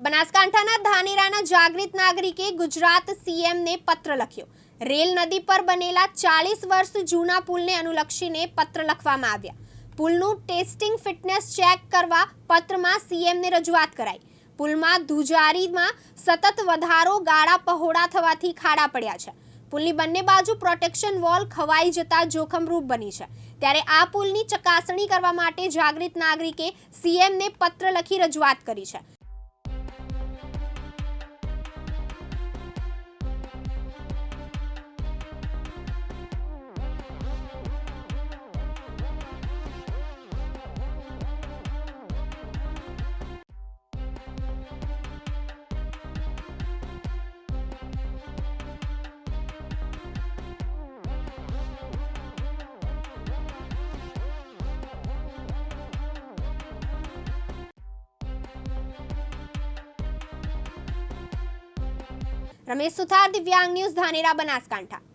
બનાસકાંઠાના ધાનેરાના જાગૃત નાગરિકે ગુજરાત સીએમને પત્ર લખ્યો. રેલ નદી પર બનેલા ચાલીસ વર્ષ જૂના પુલને અનુલક્ષીને પત્ર લખવામાં આવ્યા. પુલનું ટેસ્ટિંગ ફિટનેસ ચેક કરવા પત્રમાં સીએમને રજૂઆત કરાઈ. પુલમાં ધુજારીમાં સતત વધારો, ગાળા પહોળા થવાથી ખાડા પડ્યા છે. પુલની બંને બાજુ પ્રોટેક્શન વોલ ખવાઈ જતા જોખમરૂપ બની છે. ત્યારે આ પુલની ચકાસણી કરવા માટે જાગૃત નાગરિકે સીએમને પત્ર લખી રજૂઆત કરી છે. રમેશ સુથાર દિવ્યાંગ ન્યૂઝ ધાનેરા બનાસકાંઠા